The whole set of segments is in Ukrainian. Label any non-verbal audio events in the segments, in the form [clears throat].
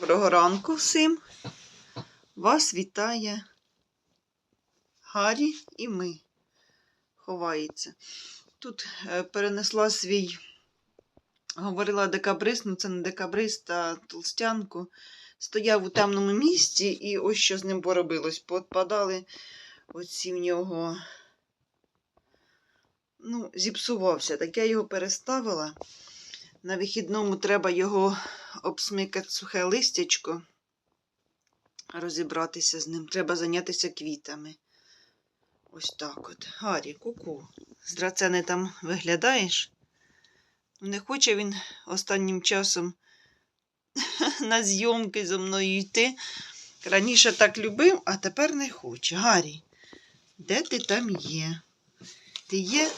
Доброго ранку всім. Вас вітає Гаррі і ми. Ховається. Тут е, перенесла свій, говорила декабрист, ну це не декабрист, а толстянку. Стояв у темному місці, і ось що з ним поробилось. Подпадали оці в нього. Ну, зіпсувався. Так я його переставила. На вихідному треба його обсмикати сухе листячко, розібратися з ним. Треба зайнятися квітами. Ось так от. Гаррі, ку-ку. Здрацений там виглядаєш? Не хоче він останнім часом [laughs] на зйомки зі мною йти. Раніше так любив, а тепер не хоче. Гаррі, де ти там є? Ти є?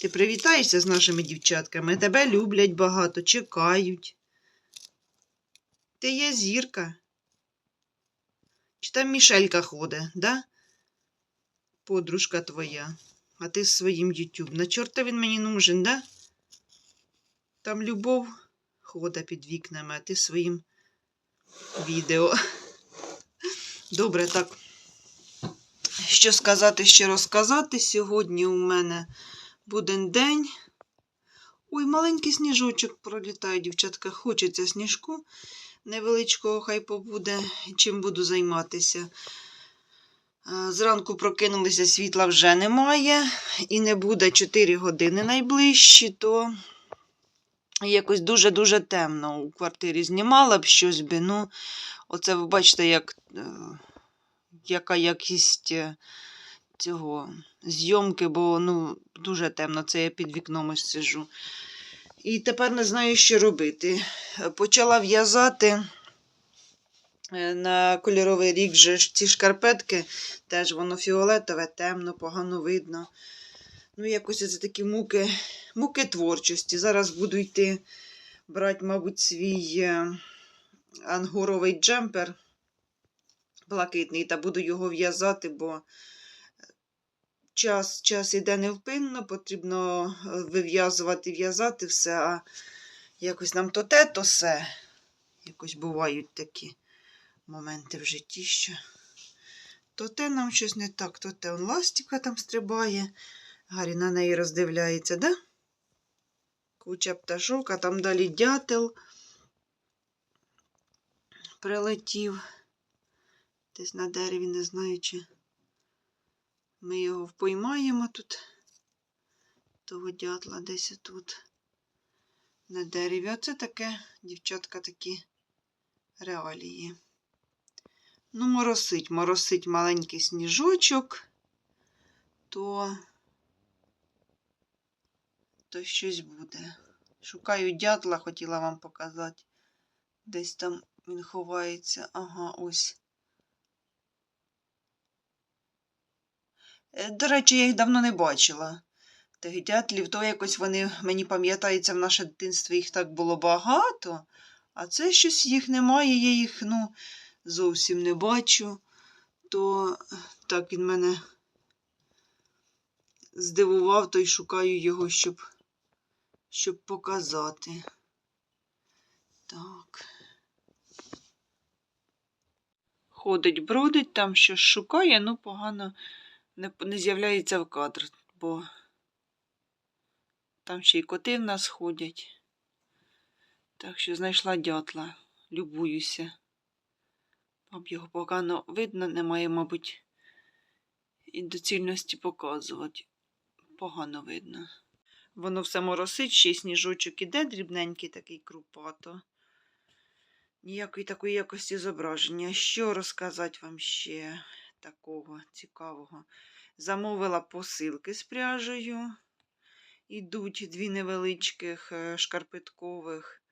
Ти привітаєшся з нашими дівчатками, тебе люблять багато, чекають. Ти є зірка. Чи там Мішелька ходить, да? Подружка твоя. А ти з своїм YouTube. На чорта він мені нужен, да? Там любов хода під вікнами, а ти своїм відео. Добре, так. Що сказати, що розказати? Сьогодні у мене буден день. Ой, маленький сніжочок пролітає, дівчатка. Хочеться сніжку невеличкого, хай побуде, чим буду займатися. Е, Зранку прокинулися, світла вже немає, і не буде 4 години найближчі, то якось дуже-дуже темно у квартирі знімала б щось би. Ну, оце ви бачите, як, е, яка якість е, цього зйомки, бо ну, дуже темно, це я під вікном ось сижу. І тепер не знаю, що робити. Почала в'язати е, на кольоровий рік же ж ці шкарпетки, теж воно фіолетове, темно, погано видно. Ну, якось це такі муки, муки творчості. Зараз буду йти брати, мабуть, свій е, ангоровий джемпер блакитний, та буду його в'язати, бо час, час іде невпинно, потрібно е, вив'язувати, в'язати все, а якось нам то те, то все. Якось бувають такі моменти в житті, що то те нам щось не так, то те он ластівка там стрибає. Гаррі на неї роздивляється, да? Куча пташок, а там далі дятел прилетів. Десь на дереві, не знаю, чи ми його впоймаємо тут. Того дятла десь тут на дереві. Оце таке, дівчатка, такі реалії. Ну, моросить, моросить маленький сніжочок, то, то щось буде. Шукаю дятла, хотіла вам показати. Десь там він ховається. Ага, ось. До речі, я їх давно не бачила. Тих дятлів, то якось вони, мені пам'ятається, в наше дитинство їх так було багато, а це щось їх немає, я їх ну, зовсім не бачу. То так він мене здивував, то й шукаю його, щоб, щоб показати. Так. Ходить, бродить, там щось шукає, ну погано не, не з'являється в кадр, бо там ще й коти в нас ходять. Так що знайшла дятла, любуюся. Вам його погано видно, немає, мабуть, і доцільності показувати. Погано видно. Воно все моросить, ще й сніжочок іде, дрібненький такий крупато. Ніякої такої якості зображення. Що розказати вам ще такого цікавого? Замовила посилки з пряжею. Ідуть дві невеличких е, шкарпеткових.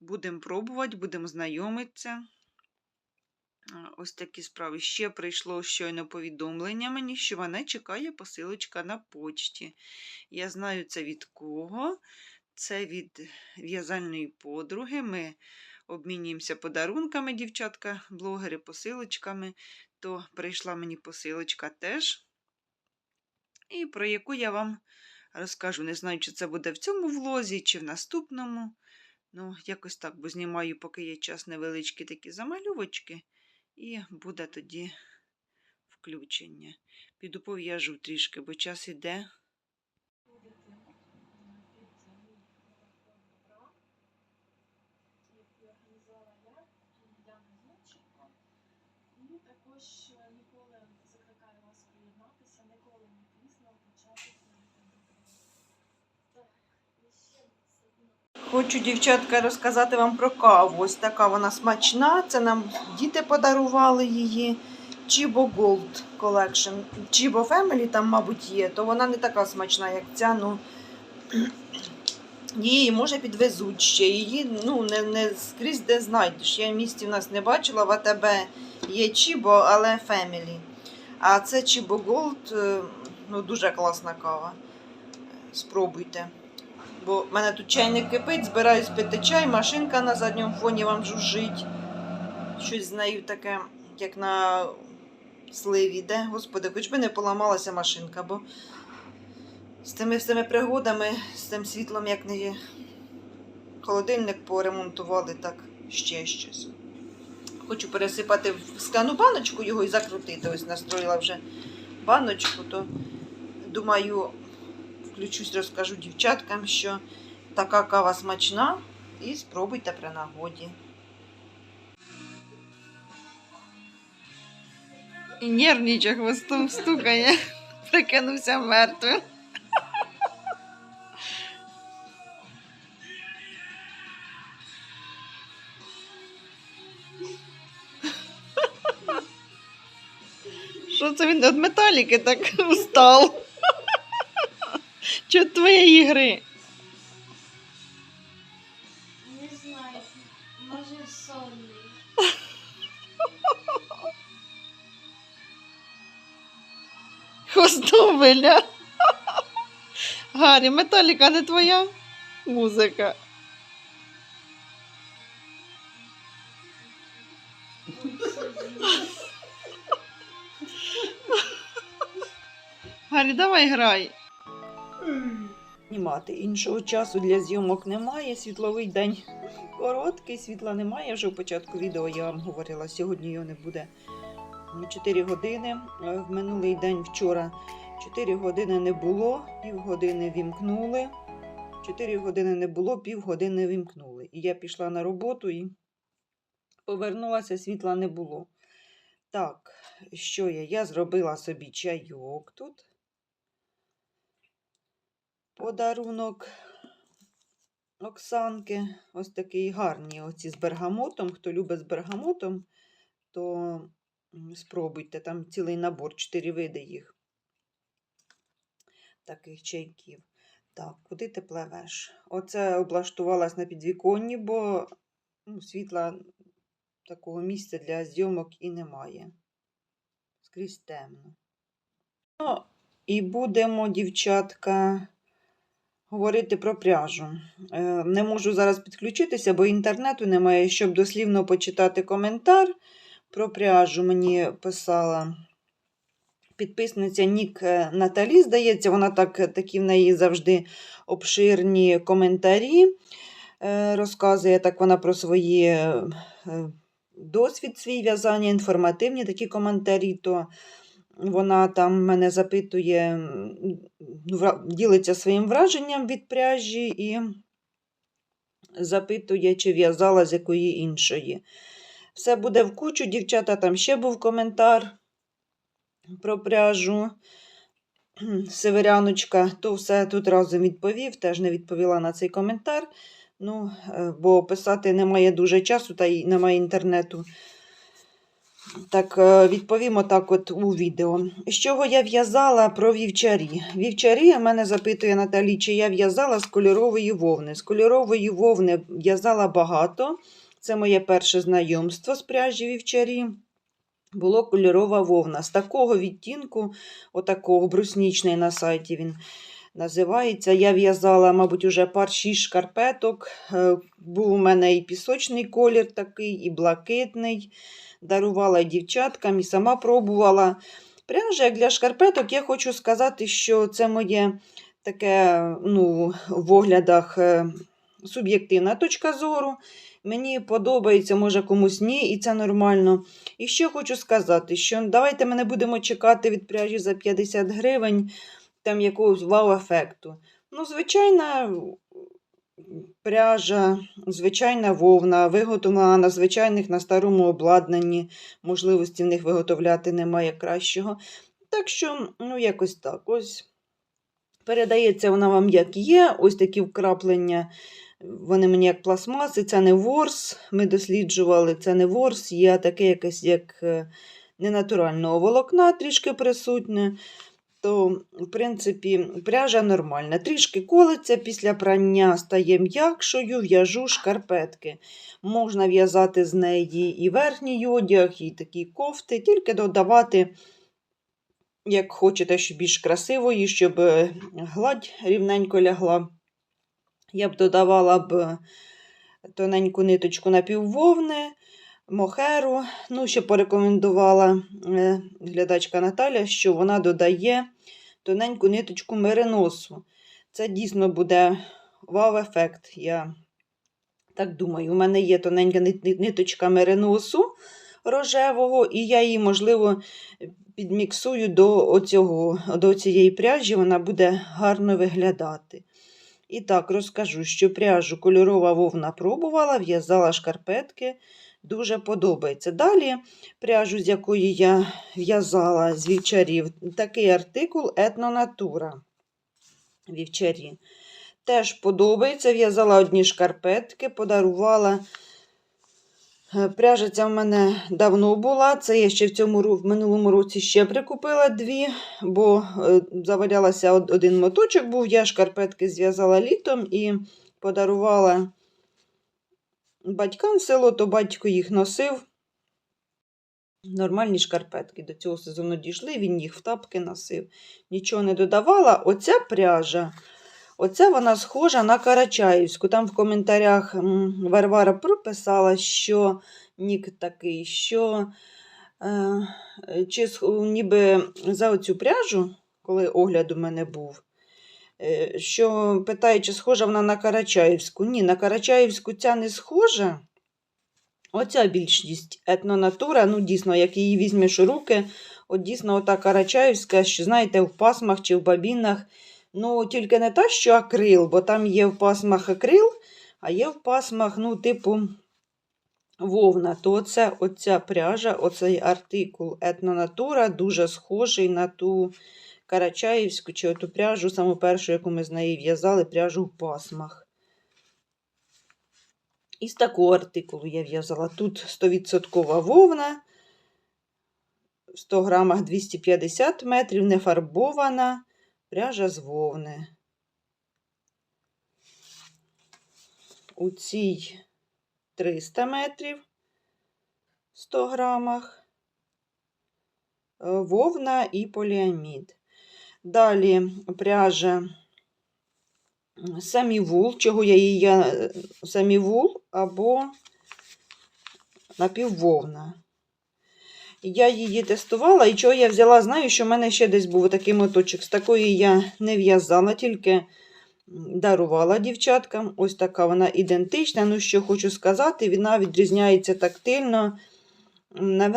Будемо пробувати, будемо знайомитися. Е, Ось такі справи. Ще прийшло щойно повідомлення мені, що мене чекає посилочка на почті. Я знаю це від кого. Це від в'язальної подруги. Ми обмінюємося подарунками, дівчатка, блогери, посилочками. То прийшла мені посилочка теж. І про яку я вам розкажу. Не знаю, чи це буде в цьому влозі, чи в наступному. Ну, якось так, бо знімаю, поки є час невеличкі такі замальовочки, і буде тоді включення. Піду пов'яжу трішки, бо час іде. І також е, ніколи закликаю вас приєднатися, ніколи не пізно почати. Хочу, дівчатка, розказати вам про каву. Ось така вона смачна. Це нам діти подарували її. Chibo Gold Collection. Chibo Family там, мабуть, є, то вона не така смачна, як ця. Ну, [clears throat] її може підвезуть ще. Її ну, не, не скрізь де знайдеш. Я в місті в нас не бачила, в АТБ є Chibo, але Family. А це Chibo Gold, е, ну, дуже класна кава. Спробуйте. Бо в мене тут чайник кипить, збираюсь пити чай, машинка на задньому фоні вам жужжить. Щось з нею таке, як на сливі йде. Господи, хоч би не поламалася машинка, бо з тими, тими пригодами, з тим світлом, як не є. Холодильник поремонтували, так ще щось. Хочу пересипати в скляну баночку його і закрутити. Ось настроїла вже баночку, то думаю, включусь, розкажу дівчаткам, що така кава смачна, і спробуйте при нагоді. І нервниче хвостом стукає, [laughs] прикинувся мертвим. Він від металіки так [laughs] устав? Чи від твоєї ігри? Не знаю, може сонний. Хвостом виля. Гаррі, металіка не твоя музика. Гаррі, давай грай. Знімати іншого часу для зйомок немає. Світловий день короткий, світла немає. Вже в початку відео я вам говорила. Сьогодні його не буде 4 години. Е, В минулий день вчора 4 години не було, півгодини вімкнули. 4 години не було, півгодини вімкнули. І я пішла на роботу і повернулася, світла не було. Так, що я? Я зробила собі чайок тут. Подарунок Оксанки. Ось такий гарні оці з бергамотом. Хто любить з бергамотом, то спробуйте. Там цілий набор, чотири види їх. Таких чайків. Так, куди ти пливеш? Оце облаштувалась на підвіконні, бо ну, світла такого місця для зйомок і немає. Скрізь темно. Ну, і будемо, дівчатка, говорити про пряжу. Е, Не можу зараз підключитися, бо інтернету немає, щоб дослівно почитати коментар про пряжу. Мені писала підписниця Нік е, Наталі, здається, вона так, такі в неї завжди обширні коментарі. е, Розказує так вона про свої досвід свій в'язання, інформативні такі коментарі, то вона там мене запитує, ділиться своїм враженням від пряжі і запитує, чи в'язала з якої іншої. Все буде в кучу, дівчата, там ще був коментар про пряжу. [clears throat] Северяночка, то все тут разом відповів, теж не відповіла на цей коментар. Ну, е, бо писати немає дуже часу, та й немає інтернету. Так, е, відповімо так от у відео. З чого я в'язала про вівчарі? Вівчарі мене запитує Наталі, чи я в'язала з кольорової вовни. З кольорової вовни в'язала багато. Це моє перше знайомство з пряжі вівчарі. Було кольорова вовна. З такого відтінку, отакого бруснічний на сайті він називається. Я в'язала, мабуть, уже пар 6 шкарпеток. Е, Був у мене і пісочний колір такий, і блакитний. Дарувала дівчаткам, і сама пробувала. Пряжа, як для шкарпеток, я хочу сказати, що це моє таке ну, в оглядах е, суб'єктивна точка зору. Мені подобається, може комусь ні, і це нормально. І ще хочу сказати, що давайте ми не будемо чекати від пряжі за 50 гривень там якогось вау-ефекту. Ну, звичайна пряжа, звичайна вовна, виготовлена на звичайних на старому обладнанні. Можливості в них виготовляти немає кращого. Так що, ну, якось так. Ось передається вона вам як є. Ось такі вкраплення. Вони мені як пластмаси, це не ворс. Ми досліджували, це не ворс, є таке якесь як е, ненатурального волокна трішки присутнє. То, в принципі, пряжа нормальна. Трішки колиться після прання, стає м'якшою, в'яжу шкарпетки. Можна в'язати з неї і верхній одяг, і такі кофти, тільки додавати, як хочете, щоб більш красивої, щоб е, гладь рівненько лягла. Я б додавала б тоненьку ниточку напіввовни, мохеру. Ну, ще порекомендувала е, глядачка Наталя, що вона додає тоненьку ниточку мериносу. Це дійсно буде вау-ефект. Я так думаю, у мене є тоненька нит- нит- ниточка мериносу рожевого, і я її, можливо, підміксую до, оцього, до цієї пряжі, вона буде гарно виглядати. І так, розкажу, що пряжу кольорова вовна пробувала, в'язала шкарпетки, дуже подобається. Далі пряжу, з якої я в'язала з вівчарів, такий артикул етнонатура. Вівчарі. Теж подобається. В'язала одні шкарпетки, подарувала. Е, Пряжа ця в мене давно була. Це я ще в цьому в минулому році ще прикупила дві, бо е, завалялася один моточок був. Я шкарпетки зв'язала літом і подарувала батькам село, то батько їх носив. Нормальні шкарпетки до цього сезону дійшли, він їх в тапки носив. Нічого не додавала. Оця пряжа, оця вона схожа на Карачаївську. Там в коментарях Варвара прописала, що нік такий, що е, чи ніби за оцю пряжу, коли огляд у мене був, що питає, чи схожа вона на Карачаївську. Ні, на Карачаївську ця не схожа. Оця більшість етнонатура, ну дійсно, як її візьмеш у руки, от дійсно ота Карачаївська, що знаєте, в пасмах чи в бабінах. Ну, тільки не та, що акрил, бо там є в пасмах акрил, а є в пасмах, ну, типу, вовна. То оце, оця пряжа, оцей артикул етнонатура дуже схожий на ту Карачаївську чи оту пряжу, саму першу, яку ми з неї в'язали, пряжу в пасмах. Із такого артикулу я в'язала. Тут 100% вовна, в 100 грамах 250 метрів, не фарбована, пряжа з вовни. У цій 300 метрів 100 грамах, е, вовна і поліамід. Далі пряжа самівул, чого я її самівул або напіввовна. Я її тестувала, і чого я взяла, знаю, що в мене ще десь був такий моточок. З такої я не в'язала, тільки дарувала дівчаткам. Ось така вона ідентична. Ну, що хочу сказати, вона відрізняється тактильно.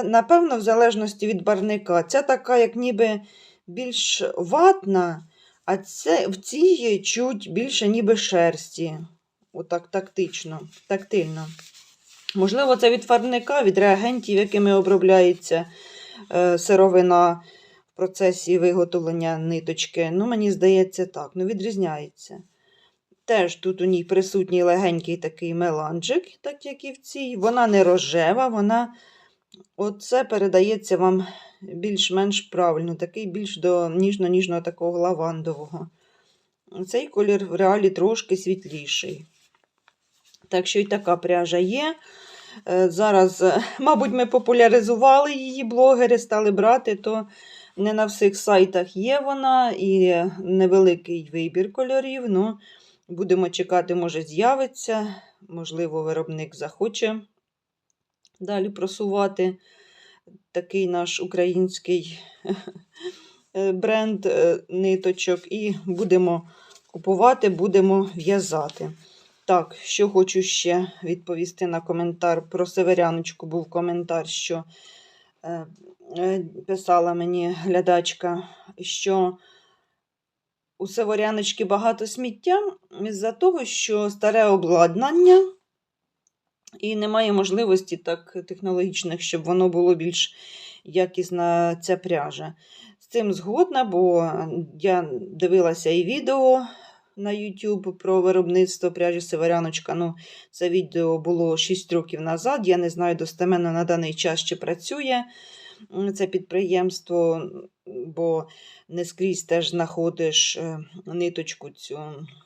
Напевно, в залежності від барника. Ця така, як ніби більш ватна, а це в цій чуть більше ніби шерсті. Отак тактично, тактильно. Можливо, це від фарбника, від реагентів, якими обробляється е, сировина в процесі виготовлення ниточки. Ну, мені здається, так. Ну, відрізняється. Теж тут у ній присутній легенький такий меланжик, так як і в цій. Вона не рожева, вона оце передається вам більш-менш правильно, такий більш до ніжно-ніжного такого лавандового. Цей колір в реалі трошки світліший. Так що і така пряжа є. Е, Зараз, е, мабуть, ми популяризували її, блогери стали брати, то не на всіх сайтах є вона і невеликий вибір кольорів. Ну, будемо чекати, може, з'явиться. Можливо, виробник захоче далі просувати такий наш український [laughs] е, бренд е, ниточок, і будемо купувати, будемо в'язати. Так, що хочу ще відповісти на коментар про северяночку. Був коментар, що е, писала мені глядачка, що у северяночки багато сміття із-за того, що старе обладнання і немає можливості так технологічних, щоб воно було більш якісна ця пряжа. З цим згодна, бо я дивилася і відео на YouTube про виробництво пряжі Северяночка. Ну, це відео було 6 років назад. Я не знаю достеменно на даний час, чи працює це підприємство, бо не скрізь теж знаходиш е, ниточку цю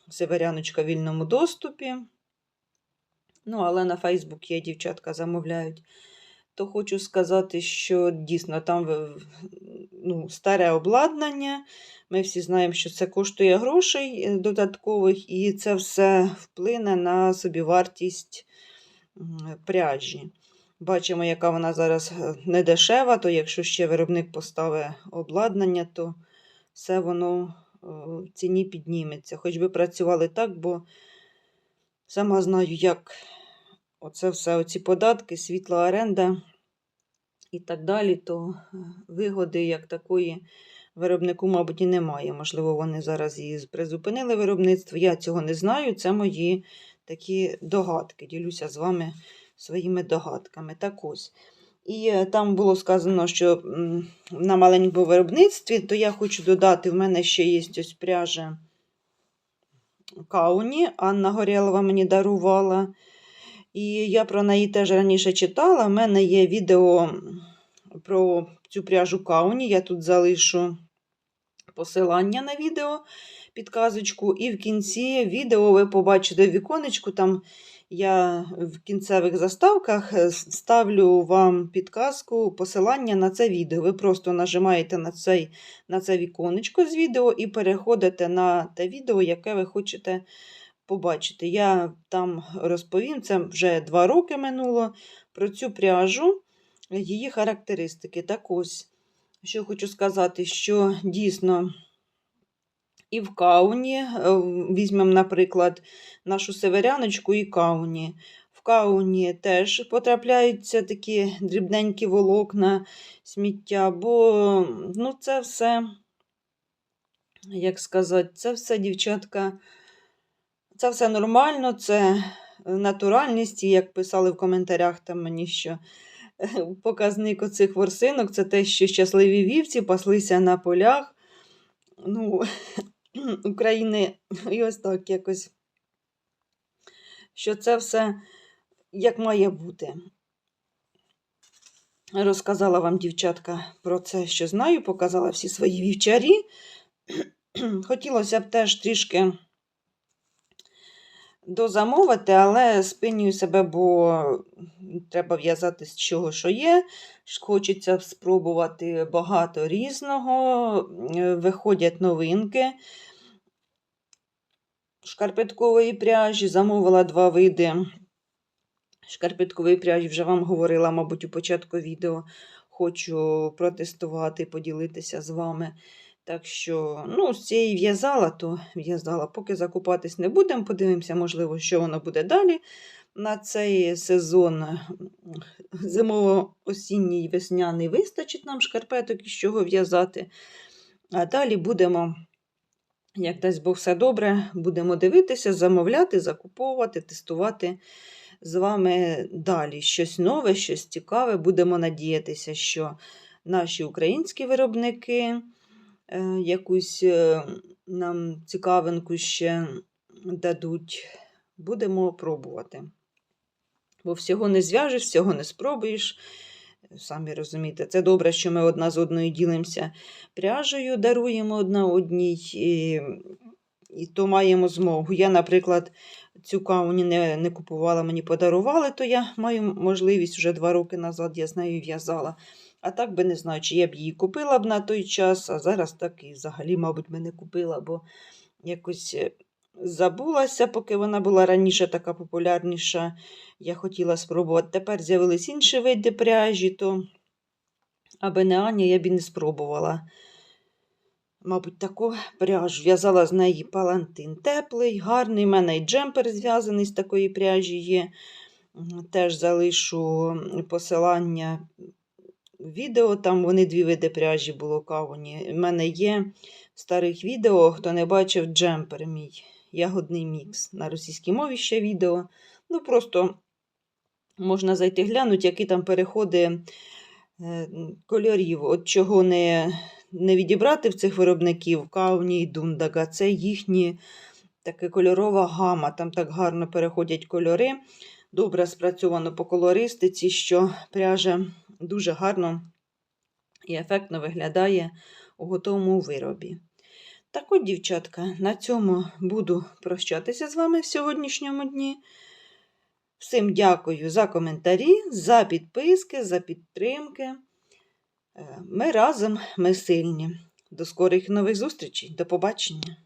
Северяночка в вільному доступі. Ну, але на Фейсбук є дівчатка замовляють. То хочу сказати, що дійсно там ну, старе обладнання. Ми всі знаємо, що це коштує грошей е, додаткових, і це все вплине на собівартість пряжі. Бачимо, яка вона зараз е, недешева, то якщо ще виробник поставить обладнання, то все воно в ціні підніметься. Хоч би працювали так, бо сама знаю, як оце все, оці податки, світла оренда і так далі, то е, вигоди як такої виробнику, мабуть, і немає. Можливо, вони зараз і призупинили виробництво. Я цього не знаю. Це мої такі догадки. Ділюся з вами своїми догадками. Так ось. І е, там було сказано, що на маленькому виробництві, то я хочу додати, в мене ще є ось пряжа Кауні. Анна Горєлова мені дарувала. І я про неї теж раніше читала. У мене є відео про цю пряжу Кауні. Я тут залишу посилання на відео, підказочку. І в кінці відео ви побачите віконечку. Там я в кінцевих заставках ставлю вам підказку, посилання на це відео. Ви просто нажимаєте на, цей, на це віконечко з відео і переходите на те відео, яке ви хочете побачити. Я там розповім, це вже два роки минуло, про цю пряжу, її характеристики. Так ось, що хочу сказати, що дійсно і в кауні, е, візьмемо, наприклад, нашу северяночку і кауні. В кауні теж потрапляються такі дрібненькі волокна, сміття, бо ну, це все, як сказати, це все, дівчатка, це все нормально, це натуральність, і як писали в коментарях там мені, що е, показник оцих ворсинок це те, що щасливі вівці паслися на полях. Ну, [clears throat] України і ось так якось, що це все як має бути. Розказала вам, дівчатка, про це, що знаю, показала всі свої вівчарі. [clears throat] Хотілося б теж трішки дозамовити, але спинюю себе, бо треба в'язати з чого, що є. Хочеться спробувати багато різного. Виходять новинки шкарпеткової пряжі. Замовила два види шкарпеткової пряжі, вже вам говорила, мабуть, у початку відео. Хочу протестувати, поділитися з вами. Так що, ну, з цієї в'язала, то в'язала. Поки закупатись не будемо, подивимося, можливо, що воно буде далі. На цей сезон зимово-осінній весняний вистачить нам шкарпеток із чого в'язати. А далі будемо, як дасть Бог все добре, будемо дивитися, замовляти, закуповувати, тестувати з вами далі. Щось нове, щось цікаве. Будемо надіятися, що наші українські виробники якусь е, нам цікавинку ще дадуть. Будемо пробувати. Бо всього не зв'яжеш, всього не спробуєш. Самі розумієте, це добре, що ми одна з одною ділимося пряжею, даруємо одна одній, і, і то маємо змогу. Я, наприклад, цю кауні не, не купувала, мені подарували, то я маю можливість вже два роки назад я з нею в'язала. А так би не знаю, чи я б її купила б на той час, а зараз так і взагалі, мабуть, би не купила, бо якось е, забулася, поки вона була раніше така популярніша. Я хотіла спробувати. Тепер з'явились інші види пряжі, то аби не Аня, я б і не спробувала. мабуть, таку пряжу. В'язала з неї палантин теплий, гарний. У мене і джемпер зв'язаний з такої пряжі є. Теж залишу посилання відео. Там вони дві види пряжі блоковані. У мене є в старих відео, хто не бачив джемпер мій ягодний мікс. На російській мові ще відео. Ну, просто можна зайти глянути, які там переходи е, кольорів. От чого не, не відібрати в цих виробників Кауні і Дундага. Це їхні така кольорова гама. Там так гарно переходять кольори. Добре спрацьовано по колористиці, що пряжа дуже гарно і ефектно виглядає у готовому виробі. Так от, дівчатка, на цьому буду прощатися з вами в сьогоднішньому дні. Всім дякую за коментарі, за підписки, за підтримки. Е, Ми разом, ми сильні. До скорих нових зустрічей. До побачення!